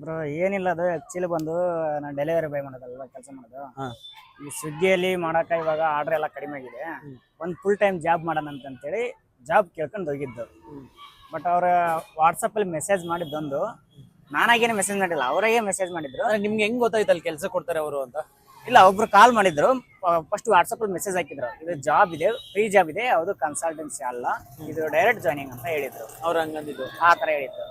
Bro ಏನಿಲ್ಲ ಅದು actually ಬಂದು ನಾನು ಡೆಲಿವರಿ ಬಾಯ್ ಮಾಡೋದಲ್ವ ಕೆಲಸ ಮಾಡೋದು. ಈ ಸ್ವಿಗ್ಗಿಯಲ್ಲಿ ಮಾಡೋಕೆ ಇವಾಗ ಆರ್ಡರ್ ಎಲ್ಲ ಕಡಿಮೆ ಆಗಿದೆ. ಒಂದು ಫುಲ್ ಟೈಮ್ ಜಾಬ್ ಮಾಡೋಣ ಅಂತೇಳಿ ಜಾಬ್ ಕೇಳ್ಕೊಂಡು ಹೋಗಿದ್ದು. ಬಟ್ ಅವ್ರ ವಾಟ್ಸಪ್ಪಲ್ಲಿ ಮೆಸೇಜ್ ಮಾಡಿದ್ದೊಂದು ನಾನಾಗೇನೆ ಮೆಸೇಜ್ ಮಾಡಿಲ್ಲ ಅವರಾಗೆ ಮೆಸೇಜ್ ಮಾಡಿದ್ರು. ಅಂದ್ರೆ ನಿಮ್ಗೆ ಹೆಂಗ್ ಗೊತ್ತಾಯ್ತು ಅಲ್ಲಿ ಕೆಲಸ ಕೊಡ್ತಾರೆ ಅವರು ಅಂತ? ಇಲ್ಲ ಒಬ್ರು ಕಾಲ್ ಮಾಡಿದ್ರು ಫಸ್ಟ್ ವಾಟ್ಸಪ್ಪಲ್ಲಿ ಮೆಸೇಜ್ ಹಾಕಿದ್ರು. ಇದು ಜಾಬ್ ಇದೆ ಫ್ರೀ ಜಾಬ್ ಇದೆ ಯಾವುದು ಕನ್ಸಲ್ಟೆನ್ಸಿ ಅಲ್ಲ ಇದು ಡೈರೆಕ್ಟ್ ಜಾಯ್ನಿಂಗ್ ಅಂತ ಹೇಳಿದ್ರು. ಅವ್ರು ಹಂಗಂದಿದ್ದು. ಆ ಥರ ಹೇಳಿದ್ರು.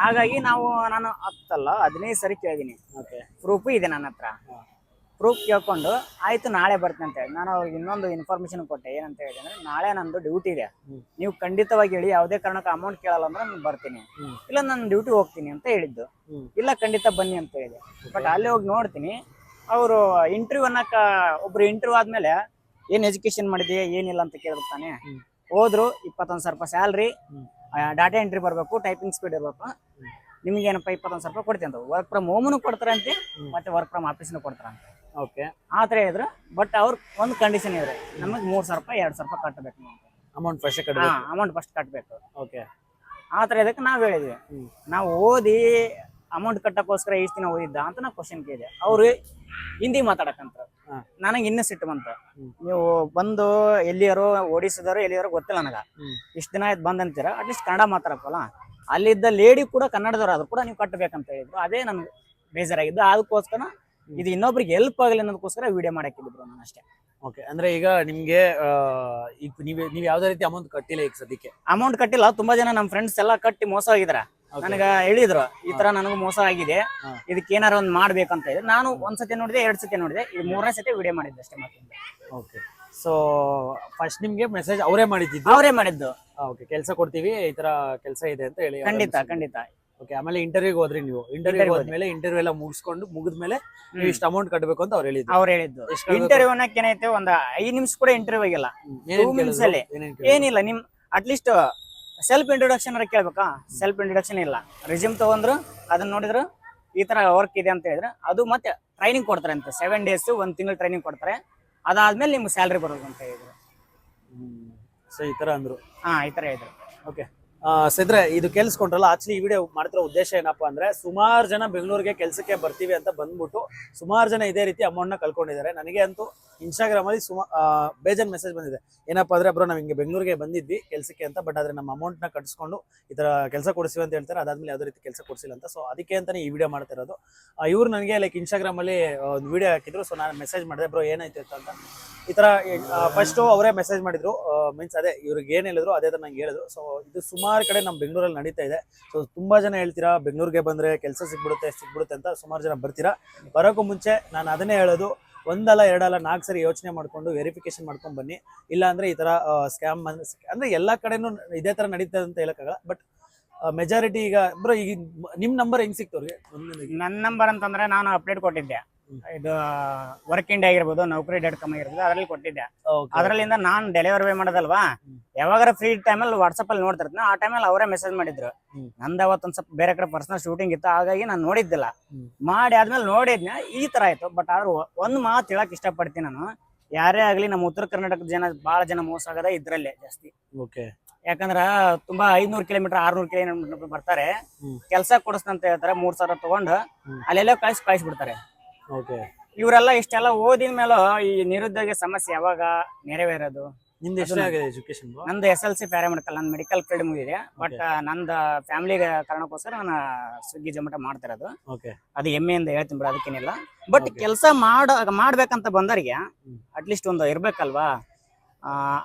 ಹಾಗಾಗಿ ನಾವು ನಾನು ಹತ್ತಲ್ಲ ಹದಿನೈದು ಸರಿ ಕೇಳಿದೀನಿ. ಓಕೆ ಪ್ರೂಫ್ ಇದೆ ನನ್ನ ಹತ್ರ. ಪ್ರೂಫ್ ಕೇಳ್ಕೊಂಡು ಆಯ್ತು ನಾಳೆ ಬರ್ತೀನಿ ಅಂತ ಹೇಳಿ. ನಾನು ಅವ್ರಿಗೆ ಇನ್ನೊಂದು ಇನ್ಫಾರ್ಮೇಶನ್ ಕೊಟ್ಟೆ. ಏನಂತ ಹೇಳಿದೆ ಅಂದ್ರೆ ನಾಳೆ ನಂದು ಡ್ಯೂಟಿ ಇದೆ. ನೀವು ಖಂಡಿತವಾಗಿ ಹೇಳಿ ಯಾವುದೇ ಕಾರಣಕ್ಕೆ ಅಮೌಂಟ್ ಕೇಳಲ್ಲ ಅಂದ್ರೆ ನಾನು ಬರ್ತೀನಿ. ಇಲ್ಲ ನಾನು ಡ್ಯೂಟಿ ಹೋಗ್ತೀನಿ ಅಂತ ಹೇಳಿದ್ದು. ಇಲ್ಲ ಖಂಡಿತ ಬನ್ನಿ ಅಂತ ಹೇಳಿದೆ. ಬಟ್ ಅಲ್ಲಿ ಹೋಗಿ ನೋಡ್ತೀನಿ ಅವರು ಇಂಟರ್ವ್ಯೂ ಅನ್ನಕ ಒಬ್ರು ಇಂಟರ್ವ್ಯೂ ಆದ್ಮೇಲೆ ಏನ್ ಎಜುಕೇಶನ್ ಮಾಡಿದೀಯ? ಏನಿಲ್ಲ? ಅಂತ ಕೇಳಿರ್ತಾನೆ. ಹೋದ್ರು ಇಪ್ಪತ್ತೊಂದು ಸಾವಿರ ರೂಪಾಯಿ ಸ್ಯಾಲ್ರಿ. ಡಾಟಾ ಎಂಟ್ರಿ ಬರಬೇಕು ಟೈಪಿಂಗ್ ಸ್ಪೀಡ್ ಇರಬೇಕು. ನಿಮ್ಗೆ ಏನಪ್ಪ ಇಪ್ಪತ್ತೊಂದು ಸಾವಿರ ರೂಪಾಯಿ ಕೊಡ್ತೀನಿ ಅಂತ ವರ್ಕ್ ಫ್ರಮ್ ಹೋಮ್ನು ಕೊಡ್ತಾರಂತೆ. ಮತ್ತೆ ವರ್ಕ್ ಫ್ರಮ್ ಆಫೀಸ್ನು ಕೊಡ್ತಾರಂತೆ. ಓಕೆ ಆ ಥರ ಹೇಳಿದ್ರು ಬಟ್ ಅವ್ರ ಒಂದು ಕಂಡೀಷನ್ ಇದ್ರೆ ನಮಗೆ ಮೂರು ಸಾವಿರ ರೂಪಾಯಿ ಎರಡು ಸಾವಿರ ರೂಪಾಯಿ ಕಟ್ಟಬೇಕು ಅಮೌಂಟ್ ಫಸ್ಟ್ ಕಟ್ಟಬೇಕು ಅಮೌಂಟ್ ಫಸ್ಟ್ ಕಟ್ಟಬೇಕು ಓಕೆ ಆ ಥರ ಇದಕ್ಕೆ ನಾವು ಹೇಳಿದ್ವಿ. ನಾವು ಓದಿ ಅಮೌಂಟ್ ಕಟ್ಟಕ್ಕೋಸ್ಕರ ಇಷ್ಟು ದಿನ ಓದಿದ್ದ ಅಂತ ನಾ ಕ್ವಶನ್ ಕೇಳಿದೆ. ಅವ್ರು ಹಿಂದಿ ಮಾತಾಡಕಂತ. ನನಗೆ ಇನ್ನೂ ಸಿಟ್ಟು ಬಂತ. ನೀವು ಬಂದು ಎಲ್ಲಿಯಾರೋ ಓಡಿಸಿದಾರೋ ಎಲ್ಲಿಯಾರೋ ಗೊತ್ತಿಲ್ಲ ನನಗ. ಇಷ್ಟು ದಿನ ಆಯ್ತು ಬಂದಂತೀರ ಅಟ್ಲೀಸ್ಟ್ ಕನ್ನಡ ಮಾತಾಡಕ್ಕಲ್ಲ ಅಲ್ಲಿದ್ದ ಲೇಡಿ ಕೂಡ ಕನ್ನಡದವ್ರು ಆದ್ರೂ ಕೂಡ ನೀವು ಕಟ್ಟಬೇಕಂತ ಹೇಳಿದ್ರು. ಅದೇ ನನ್ಗೆ ಬೇಜಾರಾಗಿದ್ದು. ಅದಕ್ಕೋಸ್ಕರ ಇದು ಇನ್ನೊಬ್ರಿಗೆ ಹೆಲ್ಪ್ ಆಗಲಿ ಅನ್ನೋದಕ್ಕೋಸ್ಕರ ವಿಡಿಯೋ ಮಾಡಕ್ಕಿದ್ರು ನಾನು ಅಷ್ಟೇ. ಓಕೆ ಅಂದ್ರೆ ಈಗ ನಿಮ್ಗೆ ಈಗ ನೀವ್ ನೀವ್ ಯಾವ್ದೇ ರೀತಿ ಅಮೌಂಟ್ ಕಟ್ಟಿಲ್ಲ ಈಗ ಸದ್ಯಕ್ಕೆ? ಅಮೌಂಟ್ ಕಟ್ಟಿಲ್ಲ. ತುಂಬಾ ಜನ ನಮ್ಮ ಫ್ರೆಂಡ್ಸ್ ಎಲ್ಲ ಕಟ್ಟಿ ಮೋಸ ಹೋಗಿದಾರ Okay. ನನಗ ಹೇಳಿದ್ರು ಈ ತರ ನನಗೂ ಮೋಸ ಆಗಿದೆ. ಇದಕ್ಕೆ ಏನಾರ ಒಂದ್ ಮಾಡ್ಬೇಕಂತ ಹೇಳಿ ನಾನು ಒಂದ್ಸತಿ ನೋಡಿದೆ ಎರಡ್ ಸತಿ ನೋಡಿದೆ ಇದು ಮೂರನೇ ಸತಿ ವಿಡಿಯೋ ಮಾಡಿದ್ದೆ ಅಷ್ಟೇ ಮತ್ತೆ ಓಕೆ ಸೊ ಫಸ್ಟ್ ನಿಮ್ಗೆ ಮೆಸೇಜ್ ಅವರೇ ಮಾಡಿದ್ದು? ಅವರೇ ಮಾಡಿದ್ದು. ಓಕೆ ಕೆಲಸ ಕೊಡ್ತೀವಿ ಈ ತರ ಕೆಲಸ ಇದೆ ಅಂತ ಹೇಳಿ ಖಂಡಿತ ಖಂಡಿತ. ಓಕೆ ಆಮೇಲೆ ಇಂಟರ್ವ್ಯೂಗೆ ಹೋದ್ರಿ ನೀವು. ಇಂಟರ್ವ್ಯೂ ಹೋದ್ಮೇಲೆ ಇಂಟರ್ವ್ಯೂ ಎಲ್ಲ ಮುಗಿಸ್ಕೊಂಡು ಮುಗಿದ್ಮೇಲೆ ನೀವು ಇಷ್ಟು ಅಮೌಂಟ್ ಕಟ್ಟಬೇಕು ಅಂತ ಅವ್ರು ಹೇಳಿದ್ರು. ಅವ್ರು ಹೇಳಿದ್ದು? ಇಂಟರ್ವ್ಯೂ ಅನ್ನಕ್ಕೆ ಏನೈತೆ ಒಂದ್ ಐದ್ ನಿಮಿಷ ಕೂಡ ಇಂಟರ್ವ್ಯೂ ಆಗಿಲ್ಲ? ಏನಿಲ್ಲ ನಿಮ್ ಅಟ್ಲೀಸ್ಟ್ ಸೆಲ್ಫ್ ಇಂಟ್ರೊಡಕ್ಷನ್ ಕೇಳ್ಬೇಕಾ? ಸೆಲ್ಫ್ ಇಂಟ್ರೊಡಕ್ಷನ್ ಇಲ್ಲ. ರಿಸ್ಯೂಮ್ ತಗೊಂಡ್ರು ಅದನ್ನ ನೋಡಿದ್ರು ಈ ತರ ವರ್ಕ್ ಇದೆ ಅಂತ ಹೇಳಿದ್ರೆ. ಅದು ಮತ್ತೆ ಟ್ರೈನಿಂಗ್ ಕೊಡ್ತಾರೆ ಅಂತ. ಸೆವೆನ್ ಡೇಸ್ ಒಂದ್ ತಿಂಗಳು ಟ್ರೈನಿಂಗ್ ಕೊಡ್ತಾರೆ. ಅದಾದ್ಮೇಲೆ ನಿಮ್ಗೆ ಸ್ಯಾಲ್ರಿ ಬರೋದು ಅಂತ ಹೇಳಿದ್ರು. ಹ್ಮ್. ಸೊ ಈ ತರ ಅಂದ್ರು. ಹಾ ಈ ತರ ಹೇಳಿದ್ರು. ಓಕೆ ಸಿದ್ರೆ ಇದು ಕೇಳಿಸ್ಕೊಂಡ್ರಲ್ಲ ಆಕ್ಚುಲಿ ಈ ವಿಡಿಯೋ ಮಾಡ್ತಿರೋ ಉದ್ದೇಶ ಏನಪ್ಪಾ ಅಂದ್ರೆ ಸುಮಾರು ಜನ ಬೆಂಗಳೂರಿಗೆ ಕೆಲಸಕ್ಕೆ ಬರ್ತೀವಿ ಅಂತ ಬಂದ್ಬಿಟ್ಟು ಸುಮಾರು ಜನ ಇದೇ ರೀತಿ ಅಮೌಂಟ್ನ ಕಳ್ಕೊಂಡಿದ್ದಾರೆ. ನನಗೆ ಅಂತೂ ಇನ್ಸ್ಟಾಗ್ರಾಮ್ ಅಲ್ಲಿ ಸುಮಾ ಬೇಜಾನ್ ಮೆಸೇಜ್ ಬಂದಿದೆ. ಏನಪ್ಪಾ ಅಂದ್ರೆ ಬ್ರೋ ನಾವು ಹಿಂಗೆ ಬೆಂಗಳೂರಿಗೆ ಬಂದಿದ್ವಿ ಕೆಲಸಕ್ಕೆ ಅಂತ ಬಟ್ ಆದ್ರೆ ನಮ್ಮ ಅಮೌಂಟ್ನ ಕಟ್ಸ್ಕೊಂಡು ಈ ತರ ಕೆಲಸ ಕೊಡಿಸಿವಿ ಅಂತ ಹೇಳ್ತಾರೆ. ಅದಾದ್ಮೇಲೆ ಯಾವುದೇ ರೀತಿ ಕೆಲಸ ಕೊಡಿಸಿಲ್ಲ ಅಂತ. ಸೊ ಅದಕ್ಕೆ ಅಂತಾನೆ ಈ ವಿಡಿಯೋ ಮಾಡ್ತಾ ಇರೋದು. ಇವ್ರು ನನಗೆ ಲೈಕ್ ಇನ್ಸ್ಟಾಗ್ರಾಮ್ ಅಲ್ಲಿ ಒಂದು ವಿಡಿಯೋ ಹಾಕಿದ್ರು. ಸೊ ನಾನು ಮೆಸೇಜ್ ಮಾಡಿದೆ ಬ್ರೋ ಏನಾಯ್ತು ಅಂತ. ಈ ತರ ಫಸ್ಟ್ ಅವರೇ ಮೆಸೇಜ್ ಮಾಡಿದ್ರು. ಮೀನ್ಸ್ ಅದೇ, ಇವ್ರಿಗೆ ಏನು ಹೇಳಿದ್ರು ಅದೇ ತರ ನಂಗೆ ಹೇಳಿದ್ರು. ಸೊ ಇದು ಸುಮಾರು ಕಡೆ ನಮ್ಮ ಬೆಂಗಳೂರಲ್ಲಿ ನಡೀತಾ ಇದೆ. ಸೊ ತುಂಬಾ ಜನ ಹೇಳ್ತೀರಾ, ಬೆಂಗಳೂರಿಗೆ ಬಂದ್ರೆ ಕೆಲಸ ಸಿಗ್ಬಿಡುತ್ತೆ ಸಿಗ್ಬಿಡುತ್ತೆ ಅಂತ ಸುಮಾರು ಜನ ಬರ್ತೀರಾ? ಬರೋಕ್ಕೂ ಮುಂಚೆ ನಾನು ಅದನ್ನೇ ಹೇಳೋದು, ಒಂದಲ್ಲ, ಎರಡಲ್ಲ, ನಾಲ್ಕು ಸರಿ ಯೋಚನೆ ಮಾಡ್ಕೊಂಡು ವೆರಿಫಿಕೇಶನ್ ಮಾಡ್ಕೊಂಡು ಬನ್ನಿ. ಇಲ್ಲ ಅಂದ್ರೆ ಈ ತರ ಸ್ಕ್ಯಾಮ್ ಅಂದ್ರೆ ಎಲ್ಲಾ ಕಡೆನೂ ಇದೇ ತರ ನಡೀತದೆ ಅಂತ ಹೇಳೋಕ್ಕಾಗಲ್ಲ. ಬಟ್ ಮೆಜಾರಿಟಿ ಈಗ, ಬ್ರೋ ಈಗ ನಿಮ್ಮ ನಂಬರ್ ಹೆಂಗ್ ಸಿಕ್ತವ್ರಿಗೆ ನನ್ನ ನಂಬರ್ ಅಂತಂದ್ರೆ ನಾನು ಅಪ್ಡೇಟ್ ಕೊಟ್ಟಿದ್ದೆ. ಇದು ವರ್ಕ್ ಡೇ ಆಗಿರ್ಬೋದು ನೌಕರಿ ಡಾಟ್ ಕಾಮ್ ಆಗಿರ್ಬೋದು ಅದರಲ್ಲಿ ಕೊಟ್ಟಿದ್ದೆ. ಅದರಲ್ಲಿಂದ ನಾನು ಡೆಲಿವರಿ ಬಾಯ್ ಮಾಡೋದಲ್ವಾ? ಯಾವಾಗ ಯಾವಾಗಾರ ಫ್ರೀ ಟೈಮಲ್ಲಿ ವಾಟ್ಸಪ್ ಅಲ್ಲಿ ನೋಡ್ತಿರ್ತೀನಿ. ಆ ಟೈಮಲ್ಲಿ ಅವರೇ ಮೆಸೇಜ್ ಮಾಡಿದ್ರು. ನಂದ ಅವತ್ತೊಂದ್ ಸ್ವಲ್ಪ ಬೇರೆ ಕಡೆ ಪರ್ಸನಲ್ ಶೂಟಿಂಗ್ ಇತ್ತು ಹಾಗಾಗಿ ನಾನು ನೋಡಿದ್ದಿಲ್ಲ. ಮಾಡಿ ಆದ್ಮೇಲೆ ನೋಡಿದ್ನ ಈ ತರ ಆಯ್ತು. ಬಟ್ ಆದ್ರೂ ಒಂದ್ ಮಾತು ಹೇಳಕ್ ಇಷ್ಟಪಡ್ತೀನಿ ನಾನು. ಯಾರೇ ಆಗ್ಲಿ ನಮ್ಮ ಉತ್ತರ ಕರ್ನಾಟಕದ ಜನ ಬಹಳ ಜನ ಮೋಸ ಆಗದ ಇದ್ರಲ್ಲೇ ಜಾಸ್ತಿ. ಓಕೆ ಯಾಕಂದ್ರ ತುಂಬಾ ಐದ್ನೂರ್ ಕಿಲೋಮೀಟರ್ ಆರ್ನೂರ್ ಕಿಲೋಮೀಟರ್ ಬರ್ತಾರೆ. ಕೆಲ್ಸ ಕೊಡಿಸ್ತಂತ ಹೇಳ್ತಾರೆ ಮೂರ್ ಸಾವಿರ ತಗೊಂಡು. ಅಲ್ಲೆಲ್ಲ ಕಳ್ಸಿ ಕಳಿಸ್ಬಿಡ್ತಾರೆ ಓಕೆ ಇವರೆಲ್ಲ ಇಷ್ಟೆಲ್ಲ ಓದಿದ ಮೇಲೆ ಈ ನಿರುದ್ಯೋಗ ಸಮಸ್ಯೆ ಯಾವಾಗ ನೆರವೇರೋದು? ನಿಮ್ದು ಎಷ್ಟು ಆಗಿದೆ ಎಜುಕೇಶನ್ ನಂದು ಎಸ್ ಎಲ್ ಸಿ ಪ್ಯಾರಾಮೆಡಿಕಲ್ ನಂದು ಮೆಡಿಕಲ್ ಫೀಲ್ಡ್ ಮುಗಿದೆ ಬಟ್ ನಂದು ಫ್ಯಾಮಿಲಿ ಕಾರಣಕ್ಕೋಸ್ಕರ ನಾನು ಸ್ವಿಗ್ಗಿ ಜೊಮೆಟೊ ಮಾಡ್ತಿರೋದು ಓಕೆ ಅದು ಹೆಮ್ಮೆಯಿಂದ ಹೇಳ್ತೀನಿ ಬಿಡ ಅದಕ್ಕೇನಿಲ್ಲ. ಬಟ್. ಕೆಲಸ ಮಾಡ ಮಾಡ್ಬೇಕಂತ ಬಂದವರಿಗೆ. ಅಟ್ಲೀಸ್ಟ್ ಒಂದು ಇರ್ಬೇಕಲ್ವಾ?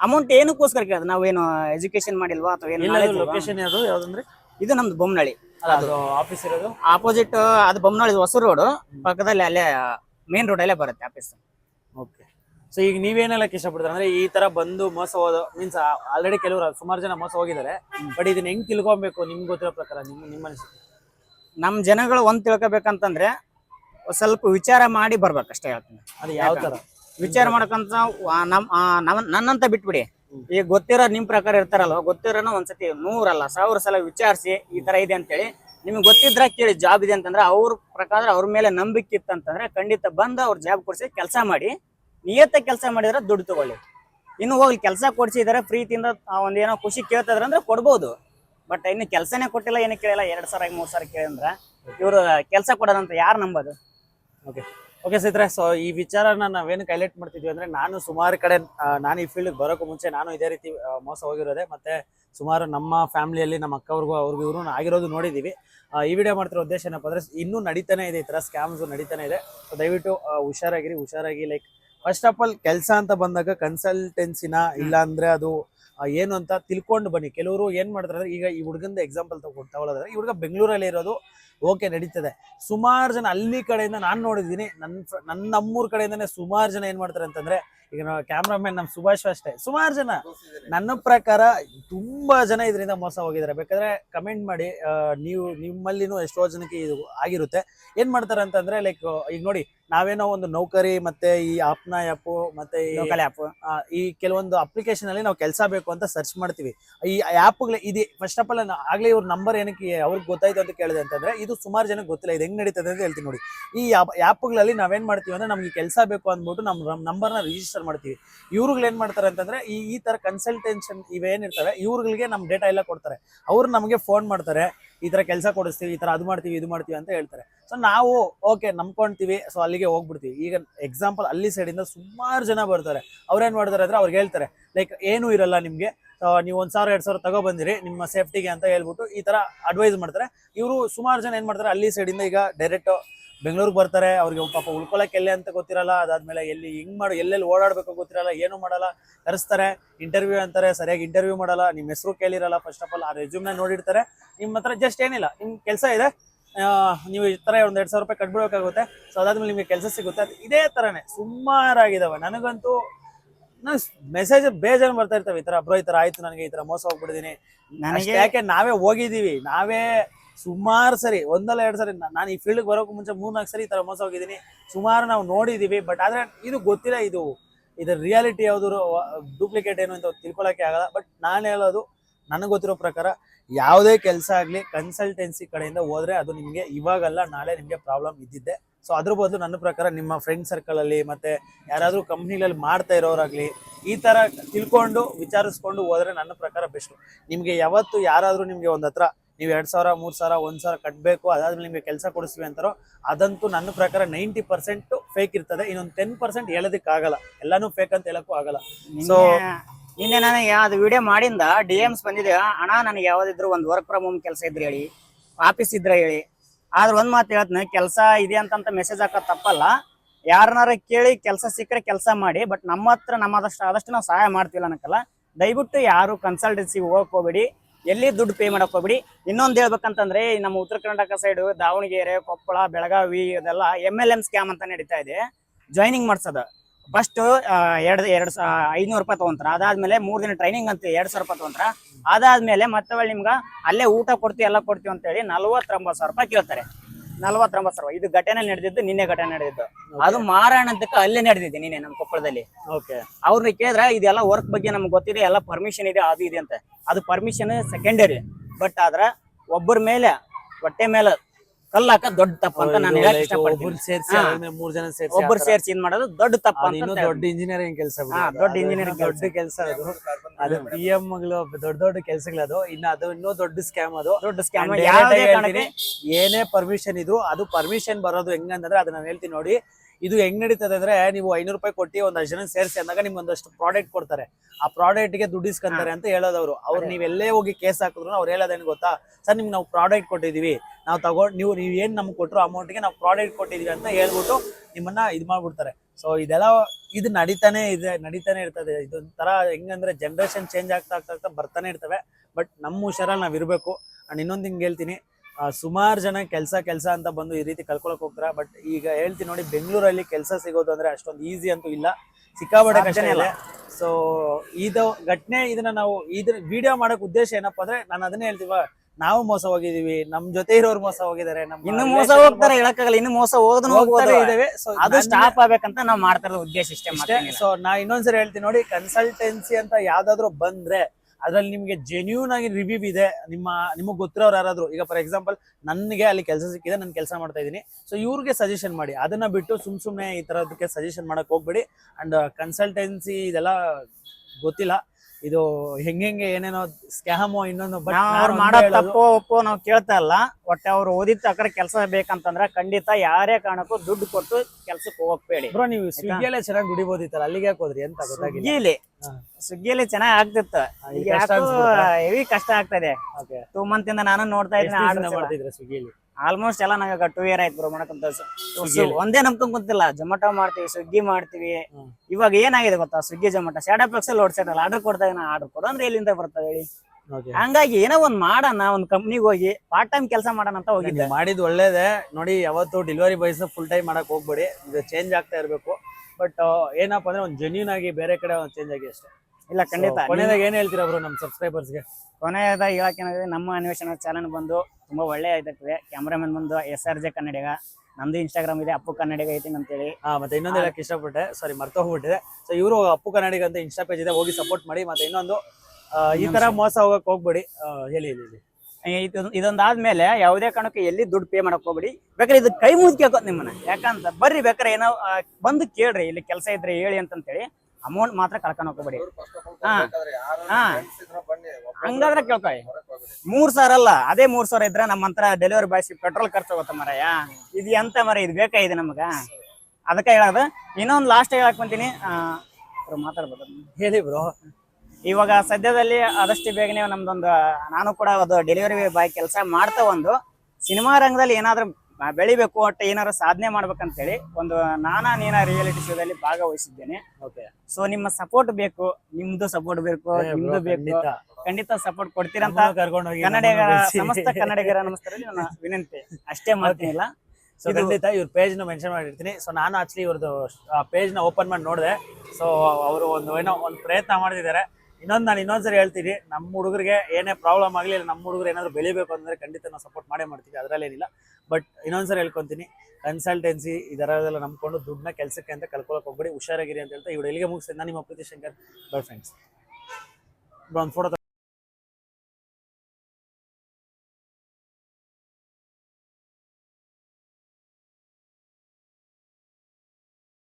ಅಮೌಂಟ್ ಏನಕ್ಕೋಸ್ಕರ ಕೇಳೋದು? ನಾವೇನು ಎಜುಕೇಶನ್ ಮಾಡಿಲ್ವಾ ಅಥವಾ ಏನು knowledge ಇಲ್ವಾ? ಲೊಕೇಶನ್ ಯಾವುದು ಯಾವ್ದಂದ್ರೆ? ಇದು ನಮ್ದು ಬೊಮ್ಮನಳ್ಳಿ ಅದು ಆಫೀಸ್ ಇರೋದು? ಆಪೋಸಿಟ್ ಅದು ಬೊಮ್ಮನಳ್ಳಿ ಹೊಸ ರೋಡ್ ಪಕ್ಕದಲ್ಲಿ ಅಲ್ಲೇ ಮೇನ್ ರೋಡ್ ಅಲ್ಲೇ ಬರುತ್ತೆ ಆಫೀಸ್ ಓಕೆ ಸೊ ಈಗ ನೀವೇನೆಲ್ಲ ಇಷ್ಟಪಡ್ತಾರೆ? ಅಂದ್ರೆ ಈ ತರ ಬಂದು ಮೋಸ ಹೋದ ಮೀನ್ಸ್ ಆಲ್ರೆಡಿ ಕೆಲವರು ಸುಮಾರು ಜನ ಮೋಸ ಹೋಗಿದ್ದಾರೆ. ಬಟ್ ಇದನ್ನ ಹೆಂಗ್ ತಿಳ್ಕೊಬೇಕು ನಿಮ್ಗೆ ಗೊತ್ತಿರೋ ಪ್ರಕಾರ ನಿಮ್ ನಿಮ್ಮ ಅನಿಸಿಕೆ? ನಮ್ಮ ಜನಗಳು ಒಂದ್ ತಿಳ್ಕೊಬೇಕಂತಂದ್ರೆ ಸ್ವಲ್ಪ ವಿಚಾರ ಮಾಡಿ ಬರ್ಬೇಕಷ್ಟೇ ಹೇಳ್ತೀನಿ. ಅದು ಯಾವ ತರ? ವಿಚಾರ ಮಾಡಕಂತ ನಮ್ ನಮ್- ನನ್ನಂತ ಬಿಟ್ಬಿಡಿ. ಈಗ ಗೊತ್ತಿರೋ ನಿಮ್ ಪ್ರಕಾರ ಇರ್ತಾರಲ್ಲ ಗೊತ್ತಿರೋನ ಒಂದ್ಸತಿ ನೂರಲ್ಲ, ಸಾವಿರ ಸಲ ವಿಚಾರಿಸಿ ಈ ತರ ಇದೆ ಅಂತೇಳಿ ನಿಮ್ಗೆ ಗೊತ್ತಿದ್ರ ಕೇಳಿ ಜಾಬ್ ಇದೆ ಅಂತಂದ್ರೆ ಅವ್ರ ಪ್ರಕಾರ ಅವ್ರ ಮೇಲೆ ನಂಬಿಕೆ ಇತ್ತಂತಂದ್ರೆ ಖಂಡಿತ ಬಂದು ಅವ್ರ ಜಾಬ್ ಕೊಡ್ಸಿ ಕೆಲಸ ಮಾಡಿ. ನಿಯತ್ತ ಕೆಲಸ ಮಾಡಿದ್ರೆ ದುಡ್ಡು ತಗೊಳ್ಳಿ. ಇನ್ನು ಹೋಗಿ ಕೆಲಸ ಫ್ರೀ ಪ್ರೀತಿಯಿಂದ ಒಂದೇನೋ ಖುಷಿ ಕೇಳ್ತಾ ಅಂದ್ರೆ ಕೊಡ್ಬೋದು. ಬಟ್ ಇನ್ನು ಕೆಲಸನೇ ಕೊಟ್ಟಿಲ್ಲ, ಏನು ಕೇಳಿಲ್ಲ. ಎರಡ್ ಸಾವಿರ, ಮೂರ್ ಸಾವಿರ ಕೇಳಿದ್ರ ಇವರು ಕೆಲಸ ಕೊಡೋದಂತ ಯಾರು ನಂಬೋದು? ಓಕೆ ಓಕೆ ಸ್ನೇಹಿತರೆ ಸೊ ಈ ವಿಚಾರನ ನಾವೇನು ಹೈಲೈಟ್ ಮಾಡ್ತಿದ್ವಿ ಅಂದ್ರೆ ನಾನು ಸುಮಾರು ಕಡೆ ನಾನು ಈ ಫೀಲ್ಡ್ ಬರೋಕ್ಕೂ ಮುಂಚೆ ನಾನು ಇದೇ ರೀತಿ ಮೋಸ ಹೋಗಿರೋದೆ. ಮತ್ತೆ ಸುಮಾರು ನಮ್ಮ ಫ್ಯಾಮಿಲಿಯಲ್ಲಿ ನಮ್ಮ ಅಕ್ಕವ್ರಿಗೂ ಅವ್ರಿಗೂ ಇವ್ರು ಆಗಿರೋದು ನೋಡಿದೀವಿ. ಈ ವಿಡಿಯೋ ಮಾಡ್ತಿರೋ ಉದ್ದೇಶ ಏನಪ್ಪ ಅಂದ್ರೆ ಇನ್ನೂ ನಡೀತಾನೆ ಇದೆ ಈ ತರ ಸ್ಕ್ಯಾಮ್ಸ್ ನಡೀತಾನೆ ಇದೆ. ಸೊ ದಯವಿಟ್ಟು ಹುಷಾರಾಗಿರಿ ಹುಷಾರಾಗಿ ಲೈಕ್ ಫಸ್ಟ್ ಆಫ್ ಆಲ್ ಕೆಲಸ ಅಂತ ಬಂದಾಗ ಕನ್ಸಲ್ಟೆನ್ಸಿನ ಇಲ್ಲ ಅಂದ್ರೆ ಅದು ಏನು ಅಂತ ತಿಳ್ಕೊಂಡು ಬನ್ನಿ. ಕೆಲವರು ಏನ್ ಮಾಡ್ತಾರೆ ಅಂದ್ರೆ, ಈಗ ಈ ಹುಡುಗಂದ ಎಕ್ಸಾಂಪಲ್ ತಗೊಂಡು ತಗೊಳ್ಳೋದ್ರೆ ಈ ಹುಡುಗ ಬೆಂಗಳೂರಲ್ಲಿ ಇರೋದು ಓಕೆ ನಡೀತದೆ. ಸುಮಾರು ಜನ ಅಲ್ಲಿ ಕಡೆಯಿಂದ ನಾನು ನೋಡಿದ್ದೀನಿ ನನ್ನ ನನ್ನ ನಮ್ಮೂರ ಕಡೆಯಿಂದನೇ ಸುಮಾರು ಜನ ಏನು ಮಾಡ್ತಾರೆ ಅಂತಂದರೆ, ಈಗ ಕ್ಯಾಮ್ರಾಮನ್ ನಮ್ಮ ಸುಭಾಷ್ ಅಷ್ಟೇ. ಸುಮಾರು ಜನ. ನನ್ನ ಪ್ರಕಾರ ತುಂಬಾ ಜನ ಇದರಿಂದ ಮೋಸ ಹೋಗಿದ್ದಾರೆ. ಬೇಕಾದ್ರೆ ಕಮೆಂಟ್ ಮಾಡಿ ನೀವು, ನಿಮ್ಮಲ್ಲಿನೂ ಎಷ್ಟೋ ಜನಕ್ಕೆ ಇದು ಆಗಿರುತ್ತೆ. ಏನು ಮಾಡ್ತಾರೆ ಅಂತಂದ್ರೆ ಲೈಕ್ ಈಗ ನೋಡಿ ನಾವೇನೋ ಒಂದು ನೌಕರಿ ಮತ್ತೆ ಈ ಆಪ್ನ ಆ್ಯಪ್ ಮತ್ತೆ ಈ ಲೋಕಲ್ ಆ್ಯಪ್ ಈ ಕೆಲವೊಂದು ಅಪ್ಲಿಕೇಶನ್ ಅಲ್ಲಿ ನಾವು ಕೆಲಸ ಬೇಕು ಅಂತ ಸರ್ಚ್ ಮಾಡ್ತೀವಿ. ಈ ಆ್ಯಪ್ಗಳು ಇದು. ಫಸ್ಟ್ ಆಫ್ ಆಲ್ ಆಗ್ಲೇ ಇವ್ರ ನಂಬರ್ ಏನಕ್ಕೆ ಅವ್ರಿಗೆ ಗೊತ್ತಾಯ್ತು ಅಂತ ಕೇಳಿದೆ ಅಂತಂದ್ರೆ ಇದು ಸುಮಾರು ಜನಕ್ಕೆ ಗೊತ್ತಿಲ್ಲ. ಇದು ಹೆಂಗ್ ನಡೀತದೆ ಅಂತ ಹೇಳ್ತೀನಿ ನೋಡಿ. ಈ ಆ್ಯಪ್ಗಳಲ್ಲಿ ನಾವೇನ್ ಮಾಡ್ತೀವಿ ಅಂದ್ರೆ ನಮ್ಗೆ ಕೆಲಸ ಬೇಕು ಅಂದ್ಬಿಟ್ಟು ನಮ್ಮ ನಂಬರ್ನ ರಿಜಿಸ್ಟರ್ ಮಾಡ್ತೀವಿ. ಇವ್ರುಗಳು ಏನ್ ಮಾಡ್ತಾರೆ ಅಂತಂದ್ರೆ ಈ ಈ ತರ ಕನ್ಸಲ್ಟೇಷನ್ ಇವೇನಿರ್ತವೆ ಇವ್ರುಗಳಿಗೆ ನಮ್ಮ ಡೇಟಾ ಎಲ್ಲ ಕೊಡ್ತಾರೆ. ಅವ್ರು ನಮಗೆ ಫೋನ್ ಮಾಡ್ತಾರೆ. ಈ ತರ ಕೆಲಸ ಕೊಡಿಸ್ತೀವಿ, ಈ ತರ ಅದು ಮಾಡ್ತೀವಿ, ಇದು ಮಾಡ್ತೀವಿ ಅಂತ ಹೇಳ್ತಾರೆ. ಸೊ ನಾವು ಓಕೆ ನಂಬ್ಕೊಂತೀವಿ ಸೊ ಅಲ್ಲಿಗೆ ಹೋಗ್ಬಿಡ್ತೀವಿ. ಈಗ ಎಕ್ಸಾಂಪಲ್ ಅಲ್ಲಿ ಸೈಡಿಂದ ಸುಮಾರು ಜನ ಬರ್ತಾರೆ. ಅವ್ರೇನ್ ಮಾಡ್ತಾರೆ ಅಂದ್ರೆ ಅವ್ರಿಗೆ ಹೇಳ್ತಾರೆ ಲೈಕ್ ಏನೂ ಇರಲ್ಲ ನಿಮ್ಗೆ. ನೀವು ಒಂದ್ ಸಾವಿರ, ಎರಡ್ ಸಾವಿರ ತಗೋ ಬಂದಿರಿ ನಿಮ್ಮ ಸೇಫ್ಟಿಗೆ ಅಂತ ಹೇಳ್ಬಿಟ್ಟು ಈ ತರ ಅಡ್ವೈಸ್ ಮಾಡ್ತಾರೆ. ಇವರು ಸುಮಾರು ಜನ ಏನ್ ಮಾಡ್ತಾರೆ, ಅಲ್ಲಿ ಸೈಡಿಂದ ಈಗ ಡೈರೆಕ್ಟ್ ಬೆಂಗಳೂರಿಗೆ ಬರ್ತಾರೆ ಅವ್ರಿಗೆ ಪಾಪ ಉಳ್ಕೊಳಕ್ ಎಲ್ಲೇ ಅಂತ ಗೊತ್ತಿರಲ್ಲ ಅದಾದ್ಮೇಲೆ ಎಲ್ಲಿ ಹಿಂಗ್ ಮಾಡಿ ಎಲ್ಲೆಲ್ಲಿ ಓಡಾಡ್ಬೇಕು ಗೊತ್ತಿರಲ್ಲ ಏನು ಮಾಡಲ್ಲ. ಕರೆಸ್ತಾರೆ ಇಂಟರ್ವ್ಯೂ ಅಂತಾರೆ ಸರಿಯಾಗಿ ಇಂಟರ್ವ್ಯೂ ಮಾಡಲ್ಲ ನಿಮ್ಮ ಹೆಸರು ಕೇಳಿರಲ್ಲ ಫಸ್ಟ್ ಆಫ್ ಆಲ್ ಆ ರೆಸ್ಯೂಮ್ನ ನೋಡಿರ್ತಾರೆ. ನಿಮ್ಮ ಹತ್ರ ಜಸ್ಟ್ ಏನಿಲ್ಲ ನಿಮ್ ಕೆಲಸ ಇದೆ ನೀವು ಈ ತರ ಒಂದ್ ಎರಡ್ ಸಾವಿರ ರೂಪಾಯಿ ಕಟ್ಬಿಡ್ಬೇಕಾಗುತ್ತೆ. ಸೊ ಅದಾದ್ಮೇಲೆ ನಿಮ್ಗೆ ಕೆಲಸ ಸಿಗುತ್ತೆ. ಅದ್ ಇದೇ ತರನೇ ಸುಮಾರಾಗಿದಾವೆ ನನಗಂತೂ ಮೆಸೇಜ್ ಬೇಜಾರ್ ಬರ್ತಾ ಇರ್ತವೆ ಈ ತರ ಬ್ರೋ ಈ ತರ ಆಯ್ತು ನನಗೆ ಈ ತರ ಮೋಸ ಹೋಗ್ಬಿಡ್ತೀನಿ ನನಗೆ ಯಾಕೆ ನಾವೇ ಹೋಗಿದೀವಿ ನಾವೇ ಸುಮಾರು ಸರಿ, ಒಂದಲ್ಲ ಎರಡು ಸರಿ ನಾನು ಈ ಫೀಲ್ಡ್ ಬರೋಕ್ಕೂ ಮುಂಚೆ ಮೂರ್ನಾಲ್ಕು ಸರಿ ಈ ಥರ ಮೋಸ ಹೋಗಿದ್ದೀನಿ. ಸುಮಾರು ನಾವು ನೋಡಿದೀವಿ ಬಟ್ ಆದ್ರೆ ಇದು ಗೊತ್ತಿಲ್ಲ ಇದು. ಇದರ ರಿಯಾಲಿಟಿ ಯಾವ್ದು ಡೂಪ್ಲಿಕೇಟ್ ಏನು ಅಂತ ತಿಳ್ಕೊಳಕ್ಕೆ ಆಗಲ್ಲ. ಬಟ್ ನಾನು ಹೇಳೋದು ನನಗೆ ಗೊತ್ತಿರೋ ಪ್ರಕಾರ ಯಾವುದೇ ಕೆಲಸ ಆಗಲಿ ಕನ್ಸಲ್ಟೆನ್ಸಿ ಕಡೆಯಿಂದ ಹೋದ್ರೆ ಅದು ನಿಮಗೆ ಇವಾಗಲ್ಲ, ನಾಳೆ ನಿಮಗೆ ಪ್ರಾಬ್ಲಮ್ ಇದ್ದಿದ್ದೆ. ಸೊ ಅದ್ರ ಬದಲು ನನ್ನ ಪ್ರಕಾರ ನಿಮ್ಮ ಫ್ರೆಂಡ್ ಸರ್ಕಲ್ ಅಲ್ಲಿ ಮತ್ತೆ ಯಾರಾದ್ರೂ ಕಂಪ್ನಿಗಳಲ್ಲಿ ಮಾಡ್ತಾ ಇರೋರಾಗ್ಲಿ, ಈ ತರ ತಿಳ್ಕೊಂಡು ವಿಚಾರಿಸ್ಕೊಂಡು ಹೋದ್ರೆ ನನ್ನ ಪ್ರಕಾರ ಬೆಸ್ಟ್ ನಿಮ್ಗೆ ಯಾವತ್ತು ಯಾರಾದ್ರೂ ನಿಮಗೆ ಒಂದು ಹತ್ರ ನೀವು ಎರಡ್ ಸಾವಿರ ಮೂರ್ ಸಾವಿರ ಒಂದ್ ಸಾವಿರ ಕಟ್ಬೇಕು ಅದಾದ್ಮೇಲೆ ನಿಮಗೆ ಕೆಲಸ ಕೊಡಿಸ್ತೀವಿ ಅಂತಾರೋ ಅದಂತೂ ನನ್ನ ಪ್ರಕಾರ ನೈಂಟಿ ಪರ್ಸೆಂಟ್ ಫೇಕ್ ಇರ್ತದೆ. ಇನ್ನೊಂದು ಟೆನ್ ಪರ್ಸೆಂಟ್ ಹೇಳೋದಕ್ಕೆ ಆಗಲ್ಲ ಎಲ್ಲಾನು ಫೇಕ್ ಅಂತ ಹೇಳಕ್ಕೂ ಆಗಲ್ಲ. ಸೊ ನಿನ್ನೆ- ನನಗೆ ಅದು ವಿಡಿಯೋ ಮಾಡಿಂದ ಡಿ ಎಮ್ಸ್ ಬಂದಿದೆ ಅಣ್ಣ ನನಗೆ ಯಾವ್ದಿದ್ರು ಒಂದು ವರ್ಕ್ ಫ್ರಮ್ ಹೋಮ್ ಕೆಲಸ ಇದ್ರೆ ಹೇಳಿ ಆಫೀಸ್ ಇದ್ರೆ ಹೇಳಿ ಆದ್ರೆ ಒಂದ್ ಮಾತು ಹೇಳ್ತೀನಿ ಕೆಲಸ ಇದೆ ಅಂತಂತ ಮೆಸೇಜ್ ಹಾಕೋ ತಪ್ಪಲ್ಲ. ಯಾರನ್ನಾರ ಕೇಳಿ ಕೆಲಸ ಸಿಕ್ಕರೆ ಕೆಲಸ ಮಾಡಿ ಬಟ್ ನಮ್ಮ ಹತ್ರ ನಮ್ಮ ಆದಷ್ಟು ನಾವು ಸಹಾಯ ಮಾಡ್ತಿಲ್ಲ ಅನ್ನಕ್ಕಲ್ಲ ದಯವಿಟ್ಟು ಯಾರು ಕನ್ಸಲ್ಟೆನ್ಸಿ ಹೋಗಕ್ ಹೋಗ್ಬೇಡಿ ಎಲ್ಲಿ ದುಡ್ಡು ಪೇ ಮಾಡಕ್ ಹೋಗ್ಬಿಡಿ. ಇನ್ನೊಂದು ಹೇಳ್ಬೇಕಂತಂದ್ರೆ ನಮ್ಮ ಉತ್ತರ ಕರ್ನಾಟಕ ಸೈಡ್ ದಾವಣಗೆರೆ, ಕೊಪ್ಪಳ, ಬೆಳಗಾವಿ, ಇದೆಲ್ಲ ಎಂ ಎಲ್ ಎಂ ಸ್ಕ್ಯಾಮ್ ಅಂತ ನಡೀತಾ ಇದೆ. ಜಾಯ್ನಿಂಗ್ ಮಾಡ್ಸೋದು. ಫಸ್ಟ್ ಎರಡು ಎರಡು ಐನೂರು ರೂಪಾಯಿ ತಗೊಂತಾರ. ಅದಾದ್ಮೇಲೆ ಮೂರ್ ದಿನ ಟ್ರೈನಿಂಗ್ ಅಂತ ಎರಡ್ ಸಾವಿರ ರೂಪಾಯಿ ತಗೊಂತಾರ. ಅದಾದ್ಮೇಲೆ ಮತ್ತೆ ನಿಮ್ಗೆ ಅಲ್ಲೇ ಊಟ ಕೊಡ್ತೀವಿ, ಎಲ್ಲ ಕೊಡ್ತೀವಿ ಅಂತ ಹೇಳಿ ನಲ್ವತ್ತೊಂಬತ್ತು ಸಾವಿರ ರೂಪಾಯಿ ಕೇಳ್ತಾರೆ. ನಲ್ವತ್ತೊಂಬತ್ತು ಸಾವಿರ. ಇದು ಘಟನೆ ನಡೆದಿದ್ದು ನಿನ್ನೆ ಘಟನೆ ನಡೆದಿದ್ದು. ಅದು ಮಾರಾಣದಕ್ಕೆ ಅಲ್ಲೇ ನಡೆದಿದೆ ನಿನ್ನೆ ನಮ್ಮ ಕೊಪ್ಪಳದಲ್ಲಿ. ಓಕೆ ಅವ್ರನ್ನ ಕೇಳಿದ್ರೆ ಇದೆಲ್ಲ ವರ್ಕ್ ಬಗ್ಗೆ ನಮ್ಗೆ ಗೊತ್ತಿದೆ ಎಲ್ಲ ಪರ್ಮಿಷನ್ ಇದೆ ಅದು ಇದೆ ಅಂತ. ಅದು ಪರ್ಮಿಷನ್ ಸೆಕೆಂಡರಿ ಬಟ್ ಆದ್ರೆ ಒಬ್ಬರ ಮೇಲೆ ಹೊಟ್ಟೆ ಮೇಲೆ ಕಲ್ಲಾಕ ದೊಡ್ಡ ತಪ್ಪ ಅಂತ ನಾನು ಹೇಳಕ್ ಇಷ್ಟಪಡ್ತೀನಿ. ಒಬ್ಬರು ಸೇರಿಸಿ ಹಾ. ಮೂರ್ ಜನ ಸೇರ್ಸಿ ಒಬ್ಬರು ಸೇರ್ಸಿ ಇದ್ ಮಾಡೋದು ದೊಡ್ಡ ತಪ್ಪ ಅಂತ ಇನ್ನೂ ದೊಡ್ಡ ಇಂಜಿನಿಯರಿಂಗ್ ಕೆಲಸ ದೊಡ್ಡ ಇಂಜಿನಿಯರಿಂಗ್ ದೊಡ್ಡ ಕೆಲಸ. ಅದು. ಅದು ಪಿ ಎಂ ಗಳು ದೊಡ್ಡ ದೊಡ್ಡ ಕೆಲಸಗಳದು ಇನ್ನು ಅದು ಇನ್ನೂ ದೊಡ್ಡ ಸ್ಕ್ಯಾಮ್ ಅದು. ದೊಡ್ಡ ಸ್ಕ್ಯಾಮ್ ಏನೇ ಪರ್ಮಿಷನ್ ಇದು ಅದು ಪರ್ಮಿಷನ್ ಬರೋದು ಹೆಂಗಂತಂದ್ರೆ ಅದನ್ನ ನಾನು ಹೇಳ್ತೀನಿ ನೋಡಿ. ಇದು ಹೆಂಗ್ ನಡೀತದೆ ಅಂದ್ರೆ ನೀವು ಐನೂರು ರೂಪಾಯಿ ಕೊಟ್ಟು ಒಂದಷ್ಟು ಜನ ಸೇರಿಸಿ ಅಂದಾಗ ನಿಮ್ಗೆ ಒಂದಷ್ಟು ಪ್ರಾಡಕ್ಟ್ ಕೊಡ್ತಾರೆ. ಆ ಪ್ರಾಡಕ್ಟ್ಗೆ ದುಡ್ಡು ಇಸ್ಕೊಂತಾರೆ ಅಂತ ಹೇಳೋದವ್ರು. ಅವ್ರು ನೀವೆಲ್ಲೇ ನೀವ್ ಹೋಗಿ ಕೇಸ್ ಹಾಕಿದ್ರು ಅವ್ರು ಹೇಳೋದೇನು ಗೊತ್ತಾ? ಸರ್ ನಿಮ್ಗೆ ನಾವು ಪ್ರಾಡಕ್ಟ್ ಕೊಟ್ಟಿದೀವಿ ನಾವು ತಗೊಂಡ್ ನೀವು ನೀವು ಏನ್ ನಮ್ಗೆ ಕೊಟ್ಟರು ಅಮೌಂಟ್ಗೆ ನಾವು ಪ್ರಾಡಕ್ಟ್ ಕೊಟ್ಟಿದೀವಿ ಅಂತ ಹೇಳ್ಬಿಟ್ಟು ನಿಮ್ಮನ್ನ ಇದು ಮಾಡ್ಬಿಡ್ತಾರೆ. ಸೊ ಇದೆಲ್ಲ ಇದು ನಡೀತಾನೆ ಇದೆ ನಡೀತಾನೆ ಇರ್ತದೆ. ಇದೊಂಥರ ಹೆಂಗಂದ್ರೆ ಜನರೇಷನ್ ಚೇಂಜ್ ಆಗ್ತಾ ಆಗ್ತಾ ಆಗ್ತಾ ಬರ್ತಾನೆ ಇರ್ತವೆ. ಬಟ್ ನಮ್ಮ ಹುಷಾರಲ್ಲಿ ನಾವು ಇರಬೇಕು. ಅಂಡ್ ಇನ್ನೊಂದು ಹಿಂಗೆ ಹೇಳ್ತೀನಿ. ಸುಮಾರು ಜನ ಕೆಲಸ ಕೆಲಸ ಅಂತ ಬಂದು ಈ ರೀತಿ ಕಲ್ಕೊಳಕ್ ಹೋಗ್ತಾರೆ. ಬಟ್ ಈಗ ಹೇಳ್ತೀನಿ ನೋಡಿ ಬೆಂಗಳೂರಲ್ಲಿ ಕೆಲಸ ಸಿಗೋದು ಅಂದ್ರೆ ಅಷ್ಟೊಂದು ಈಸಿ ಅಂತೂ ಇಲ್ಲ. ಸಿಕ್ಕಾಪಟ್ಟೆ ಕಷ್ಟನೇ ಇಲ್ಲ. ಸೊ ಇದು ಘಟನೆ ಇದನ್ನ ನಾವು ಇದ್ರ ವಿಡಿಯೋ ಮಾಡಕ್ ಉದ್ದೇಶ ಏನಪ್ಪಾ ಅಂದ್ರೆ ನಾನು ಅದನ್ನೇ ಹೇಳ್ತೀವ ನಾವು ಮೋಸ ಹೋಗಿದೀವಿ ನಮ್ ಜೊತೆ ಇರೋರು ಮೋಸ ಹೋಗಿದ್ದಾರೆ ನಮ್ಮ ಇನ್ನು ಮೋಸ ಹೋಗ್ತಾರೆ ಹೇಳಕ್ಕಾಗಲ್ಲ. ಇನ್ನು ಮೋಸ ಹೋಗೋದನ್ನ ಇದಾವೆ ಸೊ ಅದು ಸ್ಟಾಪ್ ಆಗ್ಬೇಕಂತ ನಾವು ಮಾಡ್ತಾ ಇರೋ ಉದ್ದೇಶ ಇಷ್ಟೇ. ಸೊ ನಾ ಇನ್ನೊಂದ್ಸರಿ ಹೇಳ್ತೀನಿ ನೋಡಿ ಕನ್ಸಲ್ಟೆನ್ಸಿ ಅಂತ ಯಾವ್ದಾದ್ರು ಬಂದ್ರೆ ಅದ್ರಲ್ಲಿ ನಿಮಗೆ ಜೆನ್ಯೂನ್ ಆಗಿ ರಿವ್ಯೂ ಇದೆ. ನಿಮ್ಮ, ನಿಮಗೆ ಗೊತ್ತಿರೋರು ಯಾರಾದರೂ, ಈಗ ಫಾರ್ ಎಕ್ಸಾಂಪಲ್ ನನಗೆ ಅಲ್ಲಿ ಕೆಲಸ ಸಿಕ್ಕಿದೆ, ನಾನು ಕೆಲಸ ಮಾಡ್ತಾ ಇದ್ದೀನಿ. ಸೊ ಇವ್ರಿಗೆ ಸಜೆಷನ್ ಮಾಡಿ. ಅದನ್ನ ಬಿಟ್ಟು ಸುಮ್ ಸುಮ್ನೆ ಈ ಥರದಕ್ಕೆ ಸಜೆಷನ್ ಮಾಡಕ್ ಹೋಗ್ಬೇಡಿ. ಅಂಡ್ ಕನ್ಸಲ್ಟೆನ್ಸಿ ಇದೆಲ್ಲ ಗೊತ್ತಿಲ್ಲ. ಇದು ಹೆಂಗೆ ಏನೇನೋ ಸ್ಕ್ಯಾಮೋ ಇನ್ನೊಂದು ಬಟ್ ಅವ್ರು ಮಾಡೋ ತಪ್ಪು ಒಪ್ಪು ನಾವು ಕೇಳ್ತಾ ಇಲ್ಲ. ಒಟ್ಟೆ ಅವ್ರು ಓದಿದ ತಕ್ಕ ಕೆಲಸ ಬೇಕಂತಂದ್ರೆ ಖಂಡಿತ ಯಾರೇ ಕಾರಣಕ್ಕೂ ದುಡ್ಡು ಕೊಟ್ಟು ಕೆಲ್ಸಕ್ಕೆ ಹೋಗ್ಬೇಡಿ. ಬ್ರೋ ನೀವು ಸ್ವಿಗ್ಗಿಯಲ್ಲೇ ಚೆನ್ನಾಗಿ ದುಡಿಬೋದಿತ್ತಲ್ಲ ಅಲ್ಲಿಗೆ ಯಾಕೆ ಹೋದ್ರಿ? ಅಂತ ಗೊತ್ತಾಗಿಲ್ಲ. ಸ್ವಿಗ್ಗಿಲಿ ಚೆನ್ನಾಗಿ ಆಗ್ತಿತ್ತು? ಹೆವಿ ಕಷ್ಟ ಆಗ್ತದೆ ಟೂ ಮಂತ್ ಇಂದ. ನಾನು ನೋಡ್ತಾ ಇದ್ದೀನಿ ಮಾಡ್ತಿದ್ರೆ ಸ್ವಿಗ್ಗಿಲಿ ಆಲ್ಮೋಸ್ಟ್ ಎಲ್ಲ ನಂಗ ಟೂ ಇಯರ್ ಆಯ್ತು ಬ್ರೋ ಮಾಡಕ್ಕಂತ ಲಿ? ಒಂದೇ ನಂಬ್ಕೊಂಡ್ ಕುಂತಿಲ್ಲ. ಜೊಮಾಟೊ ಮಾಡ್ತೀವಿ ಸ್ವಿಗ್ಗಿ ಮಾಡ್ತೀವಿ. ಇವಾಗ ಏನಾಗಿದೆ ಗೊತ್ತಾ? ಸ್ವಿಗ್ಗಿ ಜೊಮಾಟೊ ಸ್ಯಾಡಾ ಪ್ಲಕ್ಸ್ ಅಲ್ಲಿ ಓಡ್ಸೈತಲ್ಲ ಆರ್ಡರ್ ಕೊಡ್ದಾಗ ನಾ ಆರ್ಡರ್ ಕೊಡು. ಅಂದ್ರೆ ಎಲ್ಲಿಂದ ಬರ್ತದೆ ಹೇಳಿ? ಹಂಗಾಗಿ ಏನೋ ಒಂದ್ ಮಾಡೋಣ ಒಂದ್ ಕಂಪ್ನಿಗೆ ಹೋಗಿ ಪಾರ್ಟ್ ಟೈಮ್ ಕೆಲಸ ಮಾಡೋಣ ಅಂತ ಹೋಗಿದ್ದೆ. ಮಾಡಿದ್ ಒಳ್ಳೇದೇ. ನೋಡಿ ಯಾವತ್ತು ಡೆಲಿವರಿ ಬಾಯ್ಸ್ ಫುಲ್ ಟೈಮ್ ಮಾಡಕ್ ಹೋಗ್ಬೇಡಿ. ಇದು ಚೇಂಜ್ ಆಗ್ತಾ ಇರ್ಬೇಕು. ಬಟ್ ಏನಪ್ಪ ಅಂದ್ರೆ ಒಂದು ಜೆನ್ಯೂನ್ ಆಗಿ ಬೇರೆ ಕಡೆ ಒಂದು ಚೇಂಜ್ ಆಗಿ ಅಷ್ಟೇ. ಇಲ್ಲ ಖಂಡಿತ. ಕೊನೆಯದಾಗ ಏನ್ ಹೇಳ್ತೀರಾ ಬ್ರೋ ನಮ್ಮ ಸಬ್ಸ್ಕ್ರೈಬರ್ಸ್ಗೆ ಕೊನೆಯದಾಗ ಹೇಳಕ್ ಏನಾಗಿದೆ ನಮ್ಮ ಅನ್ವೇಷಣ ಚಾನಲ್ ಬಂದು ತುಂಬಾ ಒಳ್ಳೆ ಇದಾಗ್ತದೆ. ಕ್ಯಾಮ್ರಾಮನ್ ಬಂದು ಎಸ್ ಆರ್ ಜೆ ಕನ್ನಡಿಗ ನಮ್ದು ಇನ್ಸ್ಟಾಗ್ರಾಮ್ ಇದೆ ಅಪ್ಪು ಕನ್ನಡಿಗ ಐತಿ ಅಂತೇಳಿ. ಹಾ ಮತ್ತೆ ಇನ್ನೊಂದು ಹೇಳಕ್ ಇಷ್ಟಪಟ್ಟೆ ಸಾರಿ ಮರ್ತ ಹೋಗ್ಬಿಟ್ಟಿದೆ. ಸೊ ಇವರು ಅಪ್ಪು ಕನ್ನಡಿಗ ಅಂತ ಇನ್ಸ್ಟಾ ಪೇಜ್ ಇದೆ ಹೋಗಿ ಸಪೋರ್ಟ್ ಮಾಡಿ ಮತ್ತೆ ಇನ್ನೊಂದು ಆ, ಈ ತರ ಮೋಸ ಹೋಗಕ್ ಹೋಗ್ಬೇಡಿ. ಆ, ಹೇಳಿ ಹೇಳಿ ಹೇಳಿ. ಇದು- ಇದೊಂದಾದ್ಮೇಲೆ ಯಾವುದೇ ಕಾರಣಕ್ಕೆ ಎಲ್ಲಿ ದುಡ್ಡು ಪೇ ಮಾಡಕ್ ಹೋಗ್ಬೇಡಿ. ಬೇಕಾದ್ರೆ ಇದು ಕೈ ಮುಗಿ ಕೇಳ್ಕೊತ್ ನಿಮ್ಮನ್ನ. ಯಾಕಂತ ಬರ್ರಿ ಬೇಕಾದ್ರೆ ಏನೋ ಆ, ಬಂದು ಕೇಳ್ರಿ ಇಲ್ಲಿ ಕೆಲಸ ಇದ್ರೆ ಹೇಳಿ ಅಂತಂತೇಳಿ. ಅಮೌಂಟ್ ಮಾತ್ರ ಕಳ್ಕೊಂಡು ಹೋಗ್ಬೇಡಿ. ಹಾ. ಹಾ. ಹಂಗಾದ್ರೆ ಕೇಳ್ಕೊಳ್ಳಿ. ಮೂರ್ ಸಾವಿರ ಅಲ್ಲ ಅದೇ ಮೂರ್ ಸಾವಿರ ಇದ್ರೆ ನಮ್ಮ ಹತ್ರ ಡೆಲಿವರಿ ಬಾಯ್ಸ್ ಪೆಟ್ರೋಲ್ ಖರ್ಚು ಹೋಗುತ್ತೆ ಮರಯ್ಯ ಇದು ಎಂತ ಮರ ಇದು ಬೇಕಾ ಇದೆ ನಮಗ? ಅದಕ್ಕೆ ಹೇಳೋದು. ಇನ್ನೊಂದು ಲಾಸ್ಟ್ ಹೇಳಕ್ ಬಂತೀನಿ. ಮಾತಾಡ್ಬೋದು. ಹೇಳಿ ಬ್ರೋ. ಇವಾಗ ಸದ್ಯದಲ್ಲಿ ಆದಷ್ಟು ಬೇಗನೆ ನಮ್ದೊಂದು ನಾನು ಕೂಡ ಅದು ಡೆಲಿವರಿ ಬಾಯ್ ಕೆಲಸ ಮಾಡ್ತಾ ಒಂದು. ಸಿನಿಮಾ ರಂಗದಲ್ಲಿ ಏನಾದ್ರೂ ಬೆಳಿಬೇಕು ಒಟ್ಟು ಏನಾರ ಸಾಧನೆ ಮಾಡ್ಬೇಕಂತೇಳಿ ಒಂದು ನಾನಾ ನೀನಾ ರಿಯಾಲಿಟಿ ಶೋದಲ್ಲಿ ಭಾಗವಹಿಸಿದ್ದೇನೆ. ಸೊ ನಿಮ್ಮ ಸಪೋರ್ಟ್ ಬೇಕು ನಿಮ್ದು ಸಪೋರ್ಟ್ ಬೇಕು ನಿಮ್ದು ಬೇಕು. ಖಂಡಿತ. ಸಪೋರ್ಟ್ ಕೊಡ್ತೀರಂತ ಕರ್ಕೊಂಡು ಹೋಗಿ ಕನ್ನಡಿಗರ ಸಮಸ್ತ ಕನ್ನಡಿಗರ ನಮಸ್ಕಾರದಲ್ಲಿ ನನ್ನ ವಿನಂತಿ. ಅಷ್ಟೇ ಮಾಡ್ತೀನಿಲ್ಲ ಸೊ ಖಂಡಿತ ಇವ್ರ ಪೇಜ್ನ ಮೆನ್ಷನ್ ಮಾಡಿರ್ತೀನಿ. ಸೊ ನಾನು ಆಕ್ಚುಲಿ ಇವ್ರದ್ದು ಪೇಜ್ನ ಓಪನ್ ಮಾಡಿ ನೋಡಿದೆ. ಸೊ ಅವರು ಒಂದು ಏನೋ ಒಂದು ಪ್ರಯತ್ನ ಮಾಡ್ತಿದ್ದಾರೆ. ಇನ್ನೊಂದು ನಾನು ಇನ್ನೊಂದ್ಸರಿ ಹೇಳ್ತೀನಿ ನಮ್ಮ ಹುಡುಗರಿಗೆ ಏನೇ ಪ್ರಾಬ್ಲಮ್ ಆಗಲಿ ನಮ್ಮ ಹುಡುಗರು ಏನಾದರೂ ಬೆಳಿಬೇಕು ಅಂದರೆ ಖಂಡಿತ ನಾವು ಸಪೋರ್ಟ್ ಮಾಡೇ ಮಾಡ್ತೀವಿ ಅದರಲ್ಲೇನಿಲ್ಲ ಬಟ್ ಇನ್ನೊಂದ್ಸರಿ ಹೇಳ್ಕೊಂತೀನಿ ಕನ್ಸಲ್ಟೆನ್ಸಿ ಇದರಲ್ಲೆಲ್ಲ ನಂಬ್ಕೊಂಡು ದುಡ್ಡನ್ನ ಕೆಲಸಕ್ಕೆ ಅಂತ ಕಲ್ಕೊಳಕ್ಕೆ ಹೋಗ್ಬೇಡಿ, ಹುಷಾರಾಗಿರಿ ಅಂತ ಹೇಳ್ತಾ ಇವ್ರು ಎಲ್ಲಿಗೆ ಮುಗಿಸ್ತೀನಿ. ನಾನು ನಿಮ್ಮ ಪ್ರೀತಿ ಶಂಕರ್ ಬೈ ಫ್ರೆಂಡ್ಸ್ ಒಂದು ಫೋಟೋ